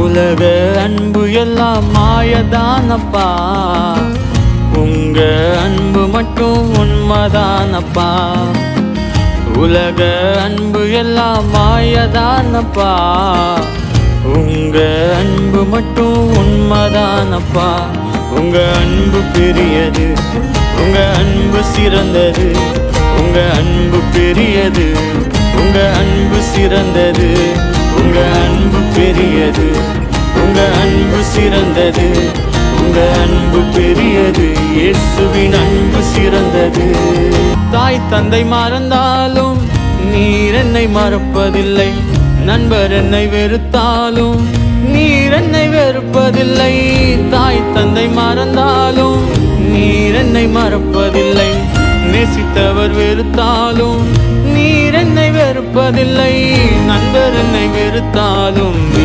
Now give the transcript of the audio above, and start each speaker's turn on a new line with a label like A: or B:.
A: உலக அன்பு எல்லாம் மாயதானப்பா. உங்க அன்பு மட்டும் உண்மைதானப்பா. உலக அன்பு எல்லாம் மாயதானப்பா. உங்க அன்பு மட்டும் உண்மைதானப்பா. உங்க அன்பு பெரியது உங்க அன்பு சிறந்தது. உங்க அன்பு பெரியது உங்க அன்பு சிறந்தது. உங்க அன்பு பெரியது. உங்க அன்பு சிறந்தது. உங்க அன்பு பெரியது. இயேசுவின் அன்பு சிறந்தது. தாய் தந்தை மறந்தாலும் நீர் என்னை மறப்பதில்லை. நண்பர் என்னை வெறுத்தாலும் நீர் என்னை வெறுப்பதில்லை. தாய் தந்தை மறந்தாலும் நீர் என்னை மறப்பதில்லை. நேசித்தவர் வெறுத்தாலும் நீர் என்னை வெறுப்பதில்லை. நண்பர் என்னை வெறுத்தாலும்